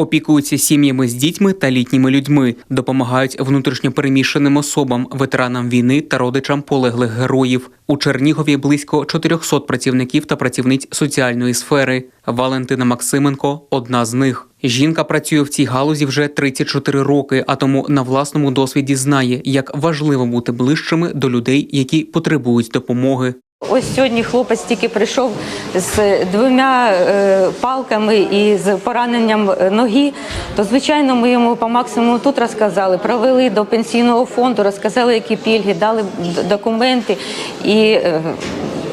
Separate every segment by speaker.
Speaker 1: Опікуються сім'ями з дітьми та літніми людьми, допомагають внутрішньопереміщеним особам, ветеранам війни та родичам полеглих героїв. У Чернігові близько 400 працівників та працівниць соціальної сфери. Валентина Максименко одна з них. Жінка працює в цій галузі вже 34 роки, а тому на власному досвіді знає, як важливо бути ближчими до людей, які потребують допомоги.
Speaker 2: Ось сьогодні хлопець тільки прийшов з двома е, палками і з пораненням ноги. То звичайно, ми йому по максимуму тут розказали, провели до пенсійного фонду, розказали, які пільги, дали документи і е,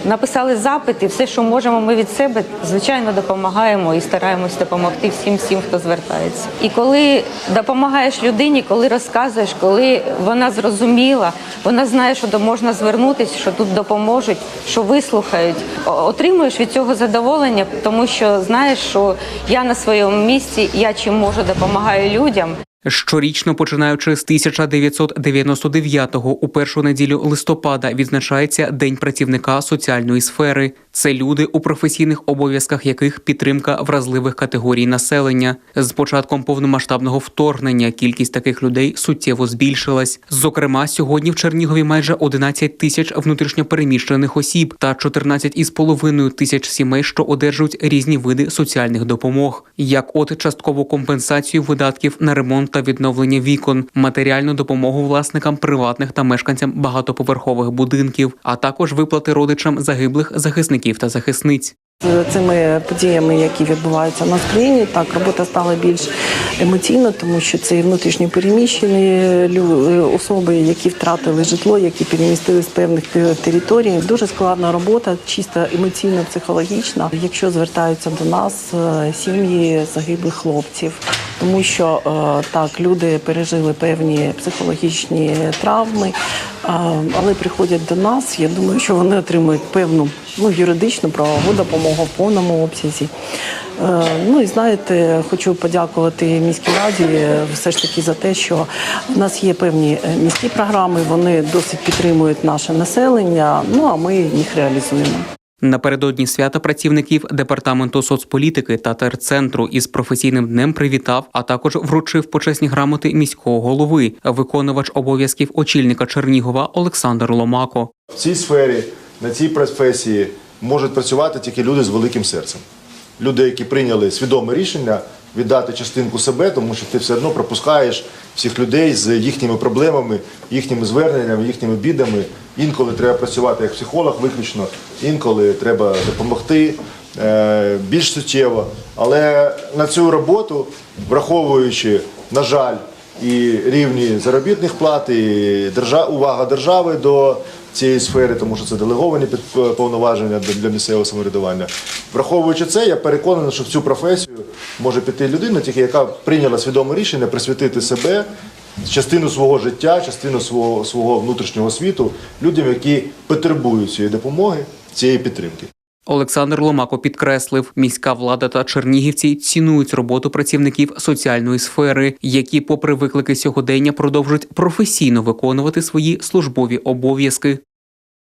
Speaker 2: написали запити. Все, що можемо, ми від себе звичайно допомагаємо і стараємось допомогти всім, всім, хто звертається. І коли допомагаєш людині, коли розказуєш, коли вона зрозуміла, вона знає, що до можна звернутися, що тут допоможуть, що вислухають, отримуєш від цього задоволення, тому що знаєш, що я на своєму місці, я чим можу допомагаю людям.
Speaker 1: Щорічно, починаючи з 1999-го, у першу неділю листопада відзначається День працівника соціальної сфери. Це люди, у професійних обов'язках яких підтримка вразливих категорій населення. З початком повномасштабного вторгнення кількість таких людей суттєво збільшилась. Зокрема, сьогодні в Чернігові майже 11 тисяч внутрішньопереміщених осіб та 14,5 тисяч сімей, що одержують різні види соціальних допомог, як от часткову компенсацію видатків на ремонт та відновлення вікон, матеріальну допомогу власникам приватних та мешканцям багатоповерхових будинків, а також виплати родичам загиблих захисників та захисниць.
Speaker 3: З цими подіями, які відбуваються в нас країні, так робота стала більш емоційною, тому що це внутрішньо переміщені особи, які втратили житло, які перемістили з певних територій. Дуже складна робота, чисто емоційно, психологічна. Якщо звертаються до нас е, сім'ї загиблих хлопців, тому що е, так люди пережили певні психологічні травми, але приходять до нас. Я думаю, що вони отримують певну ну, юридичну правову допомогу в повному обсязі. Е, Ну і знаєте, хочу подякувати міській раді е, все ж таки за те, що в нас є певні е, міські програми, вони досить підтримують наше населення. Ну а ми їх реалізуємо.
Speaker 1: Напередодні свята працівників департаменту соцполітики та терцентру із професійним днем привітав, а також вручив почесні грамоти міського голови, виконувач обов'язків очільника Чернігова Олександр Ломако.
Speaker 4: В цій сфері, на цій професії можуть працювати тільки люди з великим серцем. Люди, які прийняли свідоме рішення віддати частинку себе, тому що ти все одно пропускаєш всіх людей з їхніми проблемами, їхніми зверненнями, їхніми бідами. Інколи треба працювати як психолог виключно, інколи треба допомогти е, більш суттєво. Але на цю роботу, враховуючи, на жаль, і рівні заробітних плат, і увага держави до цієї сфери, тому що це делеговані під- повноваження для місцевого самоврядування. Враховуючи це, я переконаний, що в цю професію може піти людина, тільки яка прийняла свідоме рішення присвятити себе, частину свого життя, частину свого, свого внутрішнього світу людям, які потребують цієї допомоги, цієї підтримки.
Speaker 1: Олександр Ломако підкреслив, міська влада та чернігівці цінують роботу працівників соціальної сфери, які, попри виклики сьогодення, продовжують професійно виконувати свої службові обов'язки.